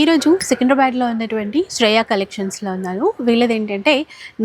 ఈరోజు సికింద్రాబాద్లో ఉన్నటువంటి శ్రేయ కలెక్షన్స్లో ఉన్నాను వీళ్ళది ఏంటంటే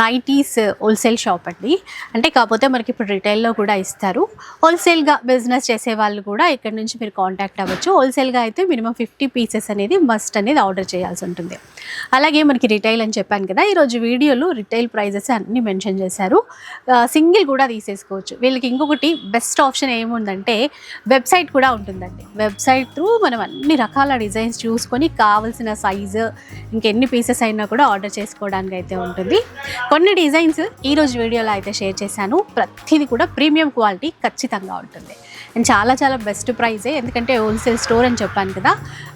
నైటీస్ హోల్సేల్ షాప్ అండి. అంటే కాకపోతే మనకి ఇప్పుడు రిటైల్లో కూడా ఇస్తారు. హోల్సేల్గా బిజినెస్ చేసే వాళ్ళు కూడా ఇక్కడ నుంచి మీరు కాంటాక్ట్ అవ్వచ్చు. హోల్సేల్గా అయితే మినిమం ఫిఫ్టీ పీసెస్ అనేది మస్ట్ అనేది ఆర్డర్ చేయాల్సి ఉంటుంది. అలాగే మనకి రిటైల్ అని చెప్పాను కదా ఈరోజు వీడియోలో రిటైల్ ప్రైజెస్ అన్నీ మెన్షన్ చేశారు. సింగిల్ కూడా తీసేసుకోవచ్చు. వీళ్ళకి ఇంకొకటి బెస్ట్ ఆప్షన్ ఏముందంటే వెబ్సైట్ కూడా ఉంటుందండి. వెబ్సైట్ త్రూ మనం అన్ని రకాల డిజైన్స్ చూసుకొని కావాల్సిన సైజు ఇంకెన్ని పీసెస్ అయినా కూడా ఆర్డర్ చేసుకోవడానికి అయితే ఉంటుంది. కొన్ని డిజైన్స్ ఈరోజు వీడియోలో అయితే షేర్ చేశాను. ప్రతిదీ కూడా ప్రీమియం క్వాలిటీ ఖచ్చితంగా ఉంటుంది. అండ్ చాలా చాలా బెస్ట్ ప్రైజే. ఎందుకంటే హోల్సేల్ స్టోర్ అని చెప్పాను కదా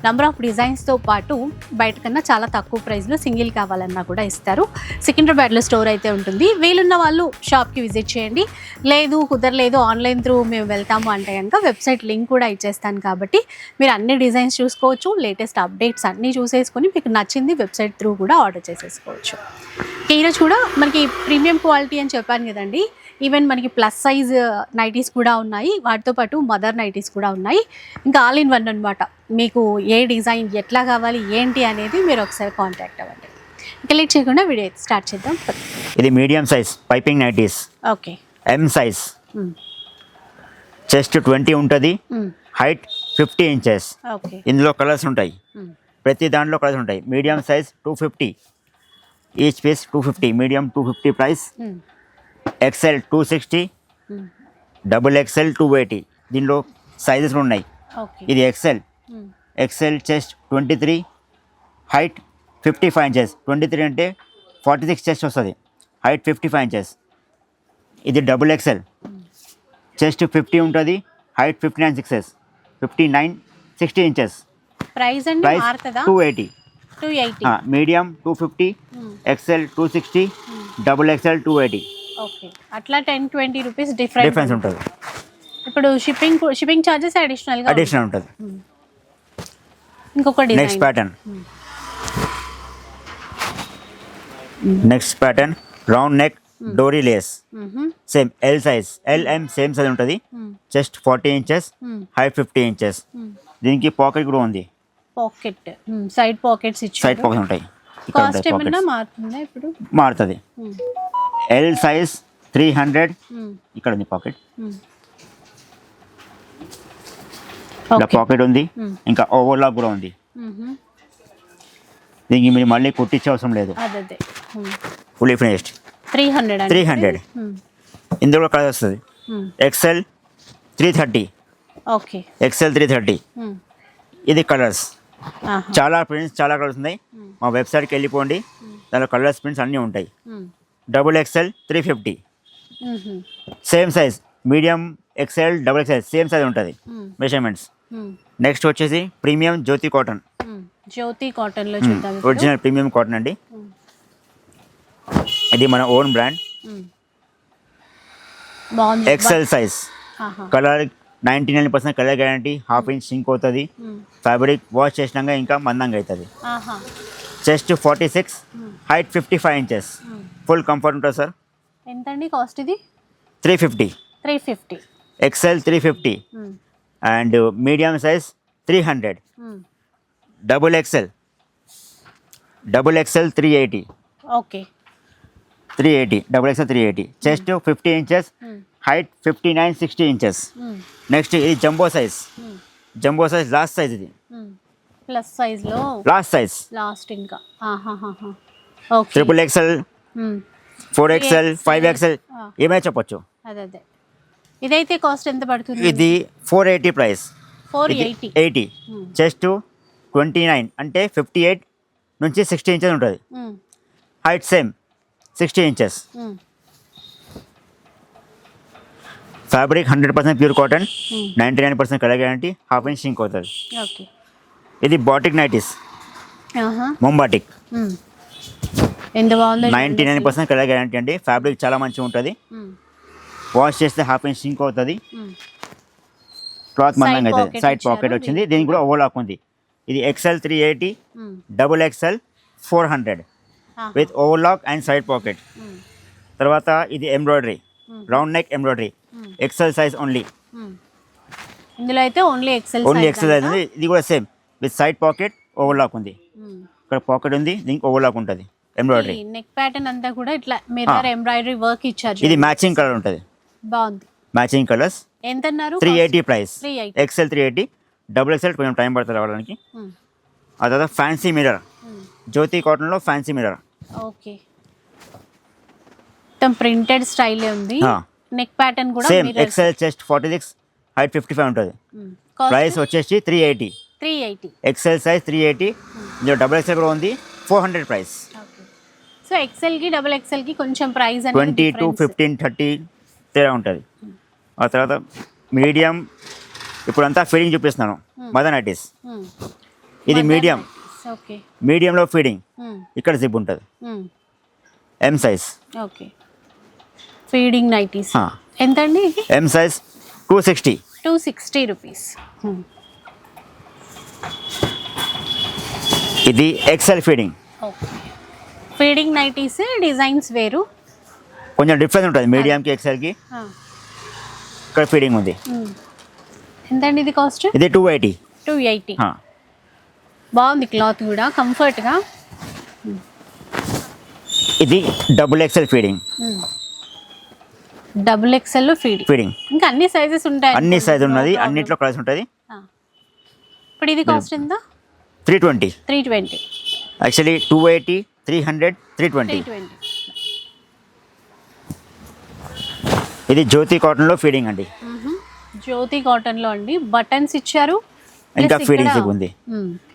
నెంబర్ ఆఫ్ డిజైన్స్తో పాటు బయట కన్నా చాలా తక్కువ ప్రైస్లో సింగిల్ కావాలన్నా కూడా ఇస్తారు. సికింద్రాబాద్లో స్టోర్ అయితే ఉంటుంది. వీలున్న వాళ్ళు షాప్కి విజిట్ చేయండి. లేదు కుదరలేదు ఆన్లైన్ త్రూ మేము వెళ్తాము అంటే కనుక వెబ్సైట్ లింక్ కూడా ఇచ్చేస్తాను కాబట్టి మీరు అన్ని డిజైన్స్ చూసుకోవచ్చు లేటెస్ట్ అప్డేట్స్ అన్నీ చూసేసుకొని మీకు నచ్చింది వెబ్సైట్ త్రూ కూడా ఆర్డర్ చేసేసుకోవచ్చు. ఈరోజు కూడా మనకి ప్రీమియం క్వాలిటీ అని చెప్పాను కదండి ఈవెన్ మనకి ప్లస్ సైజ్ నైటీస్ కూడా ఉన్నాయి. వాటితో పాటు మదర్ నైటీస్ కూడా ఉన్నాయి. ఇంకా ఆల్ ఇన్ వన్ అనమాట మీకు ఏ డిజైన్ ఎట్లా కావాలి ఏంటి అనేది మీరు ఒకసారి కాంటాక్ట్ అవ్వండి. ఇంకా లేట్ చేయకుండా వీడియో స్టార్ట్ చేద్దాం. ఇది medium size piping nighties. Okay. M size chest twenty ఉంటుంది. హైట్ ఫిఫ్టీ ఇంచెస్ ఓకే ఇందులో కలర్స్ ఉంటాయి. ప్రతి దాంట్లో కలర్స్ ఉంటాయి. Medium size two fifty each piece two fifty medium two fifty price XL two sixty double XL two eighty దీనిలో sizes ఉన్నాయి. ఇది XL XL chest twenty three height fifty five inches twenty three అంటే forty six chest వస్తుంది height fifty five inches ఇది double XL chest fifty ఉంటుంది height fifty nine sixes fifty nine sixty inches price two eighty medium two fifty XL two sixty double XL two eighty okay. అట్లా ten twenty rupees different. Difference ఉంటుంది. ఇప్పుడు shipping shipping charges అడిషనల్గా additional ఉంటుంది. ఇంకొక next design pattern next pattern round neck డోరీ lace same L size L M same size ఉంటుంది. Chest forty inches height fifty inches దీనికి pocket కూడా ఉంది. పాకెట్ సైడ్ పాకెట్స్ సైడ్ ఇచ్చారు. పాకెట్ ఉంటాయి. కాస్ట్ ఏమన్నా మారుతుందా ఇప్పుడు? మారుతుంది. ఎల్ సైజ్ త్రీ హండ్రెడ్ ఇక్కడ ఉంది పాకెట్ ఇలా ఓకే పాకెట్ ఉంది. ఇంకా ఓవర్లాక్ కూడా ఉంది. దీనికి మీరు మళ్ళీ కుట్టించే అవసరం లేదు ఫుల్లీ ఫినిష్డ్ త్రీ హండ్రెడ్ 300. ఇందులో కలర్ వస్తుంది. XL three thirty okay XL three thirty ఇది కలర్స్ చాలా ప్రింట్స్ చాలా కలర్స్ ఉన్నాయి. మా వెబ్సైట్కి వెళ్ళిపోండి. దానిలో కలర్స్ ప్రింట్స్ అన్నీ ఉంటాయి. Double XL three fifty. Same size. Medium XL double XL same size ఉంటుంది. మెజర్మెంట్స్ నెక్స్ట్ వచ్చేసి ప్రీమియం జ్యోతి కాటన్. జ్యోతి కాటన్లో చూద్దాం ఇప్పుడు. ఒరిజినల్ ప్రీమియం కాటన్ అండి. ఇది మన own brand. XL size. Colour ninety nine percent colour guarantee half inch sink అవుతుంది. Fabric wash చేసినాక ఇంకా మందంగా అవుతుంది. Chest forty six Hmm. Height fifty five inches. Hmm. Full comfort ఉంటుంది సార్ ఎంతండి కాస్ట్ ఇది? Three fifty. Three fifty. XL three fifty. And medium size three hundred double XL double XL three eighty okay three eighty double XL three eighty chest fifty inches height fifty nine sixty inches next ఇది jumbo size jumbo size last size ఇది. Plus సైజ్లో last size. Last ఇంకా. Okay. Triple XL. Four XL five XL. ఏమైనా చెప్పొచ్చు. అదే అదే. ఇదైతే cost ఎంత పడుతుంది? ఇది four eighty price. Four eighty. Eighty. Chest twenty nine. అంటే ఫిఫ్టీ ఎయిట్ నుంచి సిక్స్టీ ఇంచెస్ ఉంటుంది. Height same. Sixty inches. Fabric hundred percent pure cotton. Ninety nine percent colour guarantee. Half inch sink అవుతుంది. Okay. ఇది batik nighties. మొంబాటిక్. Hmm. ఎంత బాగుందో ninety nine percent colour guarantee అండి. Fabric చాలా మంచిగా ఉంటుంది. వాష్ చేస్తే హాఫ్ ఇంచ్ సింక్ అవుతుంది. క్లాత్ మందంగా అవుతుంది సైడ్ పాకెట్ వచ్చింది. దీనికి కూడా ఓవర్లాక్ ఉంది. ఇది XL three eighty double XL four hundred with overlock and side pocket తర్వాత ఇది embroidery round neck embroidery XL size only ఇందులో అయితే only XL only XL size ఉంది. ఇది కూడా same with side pocket overlock ఉంది. ఇక్కడ పాకెట్ ఉంది దీనికి ఓవర్లాక్ ఉంటుంది ఎంబ్రాయిడరీ నెక్ ప్యాటర్న్ అంతా కూడా ఇట్లా మిర్రర్ ఎంబ్రాయిడరీ వర్క్ ఇచ్చారు ఇది మ్యాచింగ్ కలర్ ఉంటుంది. బాగుంది. మ్యాచింగ్ కలర్స్ ఎంత అన్నారు three eighty price 380. XL three eighty double XL కొంచెం టైం పడుతుంది రావడానికి. ఆ తర్వాత ఫ్యాన్సీ మిర్రర్ జ్యోతి కాటన్లో ఫ్యాన్సీ మిర్రర్ ఓకే. మొత్తం ప్రింటెడ్ స్టైలే ఉంది. నెక్ ప్యాటర్న్ కూడా same XL chest forty six height fifty five ఉంటుంది ప్రైస్ వచ్చేసి three eighty three eighty. XL size three eighty. ఇందులో డబుల్ ఎక్సెల్ కూడా ఉంది. ఫోర్ హండ్రెడ్ ప్రైస్ సో ఎక్సెల్కి డబుల్ ఎక్సెల్కి కొంచెం price twenty to fifteen thirty తేడా ఉంటుంది. ఆ తర్వాత మీడియం ఇప్పుడంతా ఫీడింగ్ చూపిస్తున్నాను. మదర్ నైటీస్ ఇది మీడియం మీడియంలో ఫీడింగ్ ఇక్కడ జిప్ ఉంటుంది. M size okay feeding nighties. ఎంత అండి M size two sixty two sixty rupees ఇది XL feeding feeding nighties designs వేరు. కొంచెం డిఫరెన్స్ ఉంటుంది మీడియంకి ఎక్సెల్కి. ఇక్కడ ఫీడింగ్ ఉంది. మ్మ్. ఎంతండి ఇది కాస్ట్ ఇది టూ ఎయిటీ టూ ఎయిటీ బాగుంది క్లాత్ కూడా కంఫర్ట్గా ఇది double XL feeding double XL feeding feeding ఇంకా అన్ని సైజెస్ ఉంటాయి అన్ని సైజ్ ఉన్నది అన్నిట్లో కలర్స్ ఉంటుంది. ఇప్పుడు ఇది కాస్ట్ ఎంత? Three twenty three twenty actually two eighty three hundred three twenty ఇది జ్యోతి కాటన్లో ఫీడింగ్ అండి. జ్యోతి కాటన్లో అండి. బటన్స్ ఇచ్చారు. ఇంకా ఫీడింగ్ ఉంది.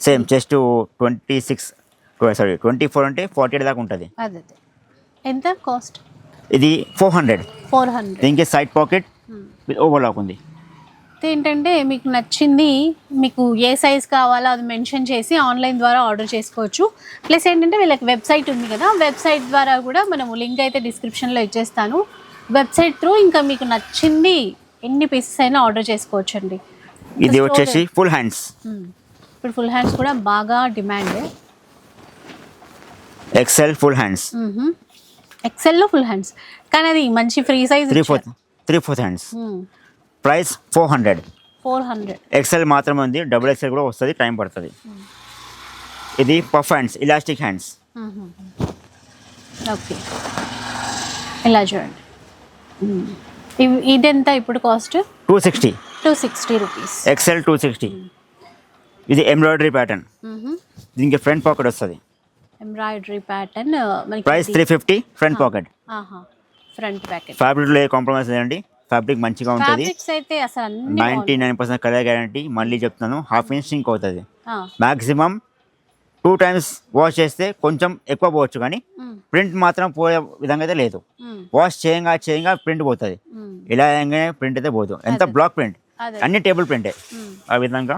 Same chest twenty six sorry twenty four అంటే ఫార్టీ ఎయిట్ దాకా ఉంటుంది. ఎంత కాస్ట్? ఇది ఫోర్ హండ్రెడ్ ఫోర్ హండ్రెడ్ దీనికి సైడ్ పాకెట్ విత్ ఓవర్లాక్ ఉంది. ఏంటంటే మీకు నచ్చింది మీకు ఏ సైజ్ కావాలో అది మెన్షన్ చేసి ఆన్లైన్ ద్వారా ఆర్డర్ చేసుకోవచ్చు. ప్లస్ ఏంటంటే వీళ్ళకి వెబ్సైట్ ఉంది కదా వెబ్సైట్ ద్వారా కూడా మనము లింక్ అయితే డిస్క్రిప్షన్లో ఇచ్చేస్తాను. వెబ్సైట్ త్రూ ఇంకా మీకు నచ్చింది ఎన్ని పీసెస్ అయినా ఆర్డర్ చేసుకోవచ్చు అండి ఇది వచ్చేసి ఫుల్ హ్యాండ్స్ ఇప్పుడు ఫుల్ హ్యాండ్స్ కూడా బాగా డిమాండ్ ఎక్సెల్ ఫుల్ హ్యాండ్స్ ఎక్సెల్లో ఫుల్ హ్యాండ్స్ కానీ అది మంచి free size three fourth three fourth hands price four hundred. Four hundred. XL మాత్రమే ఉంది. డబుల్ ఎక్సెల్ కూడా వస్తుంది టైం పడుతుంది. ఇది puff hands elastic hands okay ఇలా చూడండి. ఇవి- ఇదెంత ఇప్పుడు cost two sixty two sixty rupees XL two sixty ఇది ఎంబ్రాయిడరీ ప్యాటర్న్ దీనికి ఫ్రంట్ పాకెట్ వస్తుంది. Embroidery pattern price three fifty front pocket front packet ఫ్యాబ్రిక్లో ఏ కాంప్రమైజ్ లేదండి. ఫ్యాబ్రిక్ మంచిగా ఉంటుంది. Ninety nine percent colour guarantee మళ్ళీ చెప్తున్నాను హాఫ్ ఇంచ్ సింక్ అవుతుంది. ఆ, మ్యాక్సిమం టూ టైమ్స్ వాష్ చేస్తే కొంచెం ఎక్కువ పోవచ్చు కానీ. ప్రింట్ మాత్రం పోయే విధంగా అయితే లేదు. వాష్ చేయంగా చేయంగా ప్రింట్ పోతుంది. ఇలా ప్రింట్ అయితే పోదు. ఎంత బ్లాక్ ప్రింట్? అన్ని టేబుల్ ప్రింటే. ఆ విధంగా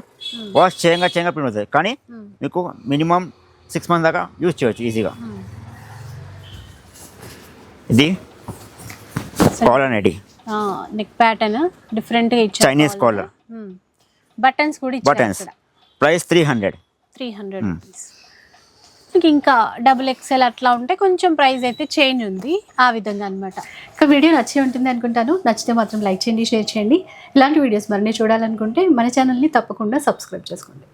వాష్ చేయంగా చేయంగా ప్రింట్ అవుతుంది కానీ. మీకు మినిమం సిక్స్ మంత్ దాకా యూజ్ చేయొచ్చు ఈజీగా. ఇది కాలర్ అనేది నెక్ ప్యాటర్న్ డిఫరెంట్గా ఇచ్చారు Chinese collar. బటన్స్ కూడా ఇచ్చారు buttons price three hundred three hundred rupees మీకు ఇంకా డబుల్ ఎక్స్ఎల్ అట్లా ఉంటే కొంచెం ప్రైస్ అయితే చేంజ్ ఉంది ఆ విధంగా అనమాట ఇక వీడియో నచ్చి ఉంటుంది అనుకుంటాను. నచ్చితే మాత్రం లైక్ చేయండి షేర్ చేయండి. ఇలాంటి వీడియోస్ మరిన్ని చూడాలనుకుంటే మన ఛానల్ని తప్పకుండా సబ్స్క్రైబ్ చేసుకోండి.